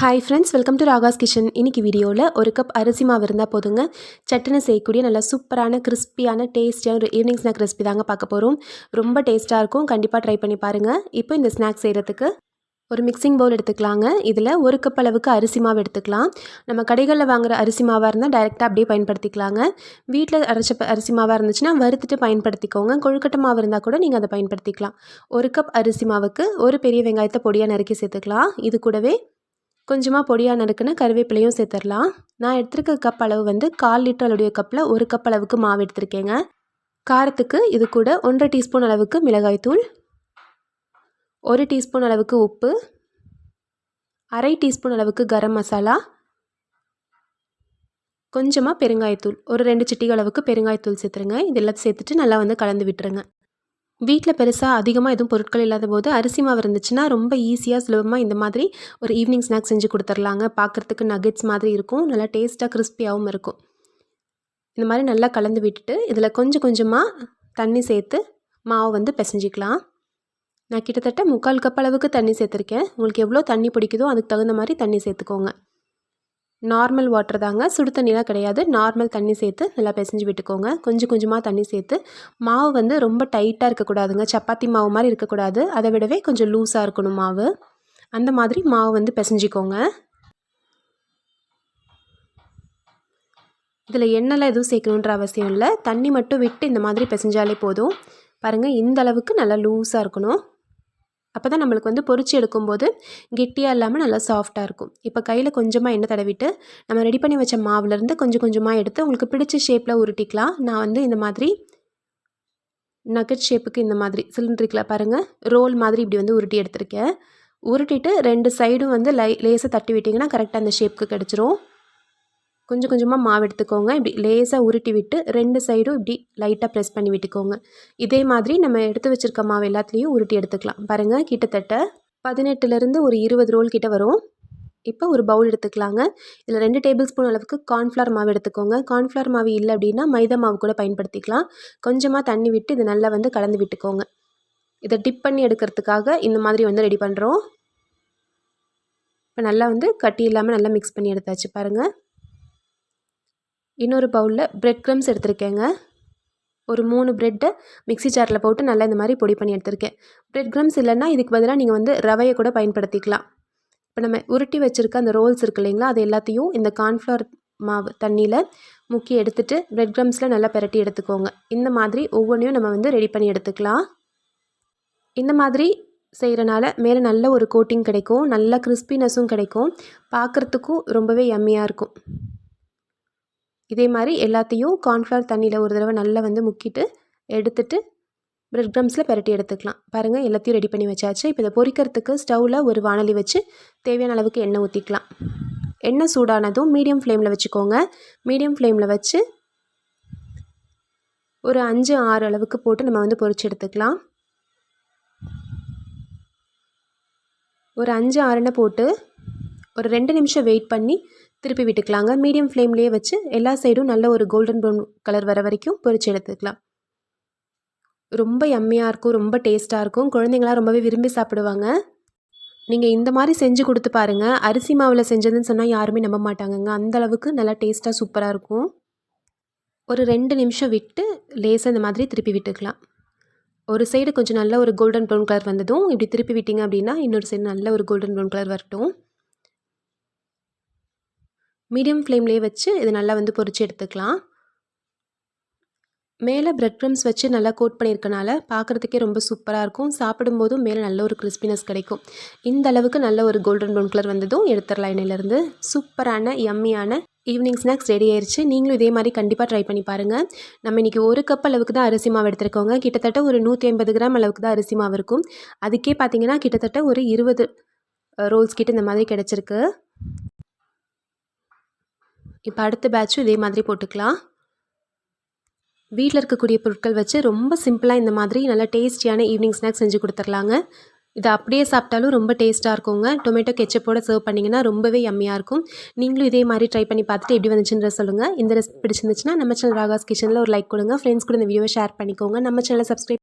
Hi friends welcome to Raga's kitchen இன்னைக்கு வீடியோவில் ஒரு கப் அரிசி மாவு இருந்தால் போதுங்க. சட்டுன்னு செய்யக்கூடிய நல்லா சூப்பரான கிறிஸ்பியான டேஸ்டியான ஒரு ஈவினிங் ஸ்நாக் ரெசிபி தாங்க பார்க்க போகிறோம் ரொம்ப டேஸ்ட்டாக இருக்கும். கண்டிப்பாக ட்ரை பண்ணி பாருங்கள் இப்போ இந்த ஸ்நாக் செய்கிறதுக்கு ஒரு மிக்சிங் பவுல் எடுத்துக்கலாங்க. இதில் ஒரு கப் அளவுக்கு அரிசி மாவு எடுத்துக்கலாம். நம்ம கடைகளில் வாங்குற அரிசி மாவாக இருந்தால் டைரெக்டாக அப்படியே பயன்படுத்திக்கலாங்க. வீட்டில் அரைச்ச அரிசி மாவாக இருந்துச்சுன்னா வறுத்துட்டு பயன்படுத்திக்கோங்க. கொழுக்கட்டை மாவு இருந்தால் கூட நீங்கள் அதை பயன்படுத்திக்கலாம். ஒரு கப் அரிசி மாவுக்கு ஒரு பெரிய வெங்காயத்தை பொடியாக நறுக்கி சேர்த்துக்கலாம். இது கூடவே கொஞ்சமாக பொடியாக நறுக்குன கருவேப்பிலையும் சேர்த்துடலாம். நான் எடுத்திருக்க கப் அளவு வந்து கால் லிட்டர் அளவுடைய கப்பில் ஒரு கப் அளவுக்கு மாவு எடுத்திருக்கேங்க. காரத்துக்கு இது கூட ஒன்றரை டீஸ்பூன் அளவுக்கு மிளகாய்த்தூள் ஒரு டீஸ்பூன் அளவுக்கு உப்பு அரை டீஸ்பூன் அளவுக்கு கரம் மசாலா கொஞ்சமாக பெருங்காயத்தூள் ஒரு ரெண்டு சிட்டிகள் அளவுக்கு பெருங்காயத்தூள் சேர்த்துருங்க. இதெல்லாம் சேர்த்துட்டு நல்லா வந்து கலந்து விட்டுருங்க. வீட்டில் பெருசாக அதிகமாக எதுவும் பொருட்கள் இல்லாத போது அரிசி மாவு இருந்துச்சுன்னா ரொம்ப ஈஸியாக சுலபமாக இந்த மாதிரி ஒரு ஈவினிங் ஸ்நாக்ஸ் செஞ்சு கொடுத்துர்லாங்க. பார்க்குறதுக்கு நகெட்ஸ் மாதிரி இருக்கும். நல்லா டேஸ்ட்டாக கிறிஸ்பியாகவும் இருக்கும். இந்த மாதிரி நல்லா கலந்து விட்டுட்டு இதில் கொஞ்சம் கொஞ்சமாக தண்ணி சேர்த்து மாவு வந்து பிசைஞ்சிக்கலாம். நான் கிட்டத்தட்ட முக்கால் கப் அளவுக்கு தண்ணி சேர்த்துருக்கேன். உங்களுக்கு எவ்வளோ தண்ணி பிடிக்குதோ அதுக்கு தகுந்த மாதிரி தண்ணி சேர்த்துக்கோங்க. நார்மல் வாட்டர் தாங்க. சுடு தண்ணிலாம் கிடையாது. நார்மல் தண்ணி சேர்த்து நல்லா பிசைஞ்சு விட்டுக்கோங்க. கொஞ்சம் கொஞ்சமாக தண்ணி சேர்த்து மாவு வந்து ரொம்ப டைட்டாக இருக்கக்கூடாதுங்க. சப்பாத்தி மாவு மாதிரி இருக்கக்கூடாது. அதை விடவே கொஞ்சம் லூஸாக இருக்கணும் மாவு. அந்த மாதிரி மாவு வந்து பிசைஞ்சிக்கோங்க. இதில் எண்ணெய்லாம் எதுவும் சேர்க்கணுன்ற அவசியம் இல்லை. தண்ணி மட்டும் விட்டு இந்த மாதிரி பிசைஞ்சாலே போதும். பாருங்கள் இந்த அளவுக்கு நல்லா லூஸாக இருக்கணும். அப்போ தான் நம்மளுக்கு வந்து பொரிச்சு எடுக்கும்போது கெட்டியாக இல்லாமல் நல்லா சாஃப்டாக இருக்கும். இப்போ கையில் கொஞ்சமாக எண்ணெய் தடவிட்டு நம்ம ரெடி பண்ணி வச்ச மாவுலேருந்து கொஞ்சம் கொஞ்சமாக எடுத்து உங்களுக்கு பிடிச்ச ஷேப்பில் உருட்டிக்கலாம். நான் வந்து இந்த மாதிரி நக்கட் ஷேப்புக்கு இந்த மாதிரி சிலிண்ட்ரிக்கில் பாருங்கள் ரோல் மாதிரி இப்படி வந்து உருட்டி எடுத்திருக்கேன். உருட்டிட்டு ரெண்டு சைடும் வந்து லை லேசாக தட்டி விட்டிங்கன்னா கரெக்டாக அந்த ஷேப்புக்கு கிடச்சிரும். கொஞ்சம் கொஞ்சமாக மாவு எடுத்துக்கோங்க. இப்படி லேசாக உருட்டி விட்டு ரெண்டு சைடும் இப்படி லைட்டாக ப்ரெஸ் பண்ணி விட்டுக்கோங்க. இதே மாதிரி நம்ம எடுத்து வச்சுருக்க மாவு எல்லாத்துலேயும் உருட்டி எடுத்துக்கலாம். பாருங்கள் கிட்டத்தட்ட பதினெட்டுலேருந்து ஒரு இருபது ரோல் கிட்ட வரும். இப்போ ஒரு பவுல் எடுத்துக்கலாங்க. இதில் ரெண்டு டேபிள் ஸ்பூன் அளவுக்கு கார்ன்ஃப்ளவர் மாவு எடுத்துக்கோங்க. கார்ன்ஃப்ளவர் மாவு இல்லை அப்படின்னா மைதா மாவு கூட பயன்படுத்திக்கலாம். கொஞ்சமாக தண்ணி விட்டு இது நல்லா வந்து கலந்து விட்டுக்கோங்க. இதை டிப் பண்ணி எடுக்கிறதுக்காக இந்த மாதிரி வந்து ரெடி பண்ணுறோம் இப்போ நல்லா வந்து கட்டி இல்லாமல் நல்லா மிக்ஸ் பண்ணி எடுத்தாச்சு பாருங்கள் இன்னொரு பவுலில் பிரெட் க்ரம்ஸ் எடுத்திருக்கேங்க. ஒரு மூணு ப்ரெட்டை மிக்ஸி ஜாரில் போட்டு நல்லா இந்த மாதிரி பொடி பண்ணி எடுத்திருக்கேன். பிரெட் க்ரம்ஸ் இல்லைன்னா இதுக்கு பதிலாக நீங்கள் வந்து ரவையை கூட பயன்படுத்திக்கலாம். இப்போ நம்ம உருட்டி வச்சுருக்க அந்த ரோல்ஸ் இருக்கு இல்லைங்களா அது எல்லாத்தையும் இந்த கார்ன்ஃப்ளவர் மாவு தண்ணியில் முக்கி எடுத்துகிட்டு பிரெட் க்ரம்ஸில் நல்லா பிரட்டி எடுத்துக்கோங்க. இந்த மாதிரி ஒவ்வொன்றையும் நம்ம வந்து ரெடி பண்ணி எடுத்துக்கலாம். இந்த மாதிரி செய்கிறனால மேலே நல்ல ஒரு கோட்டிங் கிடைக்கும் நல்ல கிறிஸ்பினஸும் கிடைக்கும். பார்க்குறதுக்கும் ரொம்பவே எம்மையாக இருக்கும். இதே மாதிரி எல்லாத்தையும் கார்ன்ஃப்ளவர் தண்ணியில் ஒரு தடவை நல்லா வந்து முக்கிட்டு எடுத்துட்டு பிரெட் க்ரம்ஸில் பரட்டி எடுத்துக்கலாம். பாருங்கள் எல்லாத்தையும் ரெடி பண்ணி வச்சாச்சு. இப்போ இதை பொரிக்கிறதுக்கு ஸ்டவ்வில் ஒரு வானலி வச்சு தேவையான அளவுக்கு எண்ணெய் ஊற்றிக்கலாம் எண்ணெய் சூடானதும் மீடியம் ஃப்ளேமில் வச்சுக்கோங்க. மீடியம் ஃப்ளேமில் வச்சு ஒரு அஞ்சு ஆறு அளவுக்கு போட்டு நம்ம வந்து பொரிச்சு எடுத்துக்கலாம். ஒரு அஞ்சு ஆறுன்னு போட்டு ஒரு ரெண்டு நிமிஷம் வெயிட் பண்ணி திருப்பி விட்டுக்கலாங்க. மீடியம் ஃப்ளேம்லேயே வச்சு எல்லா சைடும் நல்ல ஒரு கோல்டன் ப்ரௌன் கலர் வர வரைக்கும் பொரிச்சு எடுத்துக்கலாம். ரொம்ப எம்மையாக இருக்கும் ரொம்ப டேஸ்ட்டாக இருக்கும். குழந்தைங்களாம் ரொம்பவே விரும்பி சாப்பிடுவாங்க. நீங்கள் இந்த மாதிரி செஞ்சு கொடுத்து பாருங்கள் அரிசி மாவில் செஞ்சதுன்னு சொன்னால் யாருமே நம்ப மாட்டாங்கங்க. அந்த அளவுக்கு நல்லா டேஸ்ட்டாக சூப்பராக இருக்கும். ஒரு ரெண்டு நிமிஷம் விட்டு லேசாக இந்த மாதிரி திருப்பி விட்டுக்கலாம். ஒரு சைடு கொஞ்சம் நல்ல ஒரு கோல்டன் ப்ரௌன் கலர் வந்ததும் இப்படி திருப்பி விட்டீங்க அப்படின்னா இன்னொரு சைடு நல்ல ஒரு கோல்டன் ப்ரௌன் கலர் வரட்டும். மீடியம் ஃப்ளேம்லேயே வச்சு இது நல்லா வந்து பொறிச்சு எடுத்துக்கலாம். மேலே ப்ரெட் க்ரம்ஸ் வச்சு நல்லா கோட் பண்ணியிருக்கனால பார்க்குறதுக்கே ரொம்ப சூப்பராக இருக்கும். சாப்பிடும்போதும் மேலே நல்ல ஒரு கிறிஸ்பினஸ் கிடைக்கும். இந்த அளவுக்கு நல்ல ஒரு கோல்டன் ப்ரௌன் கலர் வந்ததும் எடுத்துடலாம் எண்ணெயிலேருந்து. சூப்பரான எம்மியான ஈவினிங் ஸ்நாக்ஸ் ரெடி ஆயிடுச்சு நீங்களும் இதே மாதிரி கண்டிப்பாக ட்ரை பண்ணி பாருங்கள் நம்ம இன்றைக்கி ஒரு கப் அளவுக்கு தான் அரிசி மாவு எடுத்துருக்கோங்க. கிட்டத்தட்ட ஒரு நூற்றி ஐம்பது கிராம் அளவுக்கு தான் அரிசி மாவு இருக்கும். அதுக்கே பார்த்தீங்கன்னா கிட்டத்தட்ட ஒரு இருபது ரோல்ஸ் கிட்ட இந்த மாதிரி கிடச்சிருக்கு. இப்போ அடுத்த பேட்சும் இதே மாதிரி போட்டுக்கலாம். வீட்டில் இருக்கக்கூடிய பொருட்கள் வச்சு ரொம்ப சிம்பிளாக இந்த மாதிரி நல்லா டேஸ்டியான ஈவினிங் ஸ்நாக்ஸ் செஞ்சு கொடுத்துர்லாங்க. இதை அப்படியே சாப்பிட்டாலும் ரொம்ப டேஸ்ட்டாக இருக்குங்க. டொமேட்டோ கெச்சப்போடு சர்வ் பண்ணிங்கன்னா ரொம்பவே எம்மையாக இருக்கும். நீங்களும் இதே மாதிரி ட்ரை பண்ணி பார்த்துட்டு எப்படி வந்துச்சுன்ற சொல்லுங்கள் இந்த ரெசிபி பிடிச்சிருந்துச்சுன்னா நம்ம சேனல் ராகாஸ் கிச்சனில் ஒரு லைக் கொடுங்க. ஃப்ரெண்ட்ஸ் கூட இந்த வீடியோவை ஷேர் பண்ணிக்கோங்க. நம்ம சேனலை சப்ஸ்கிரைப்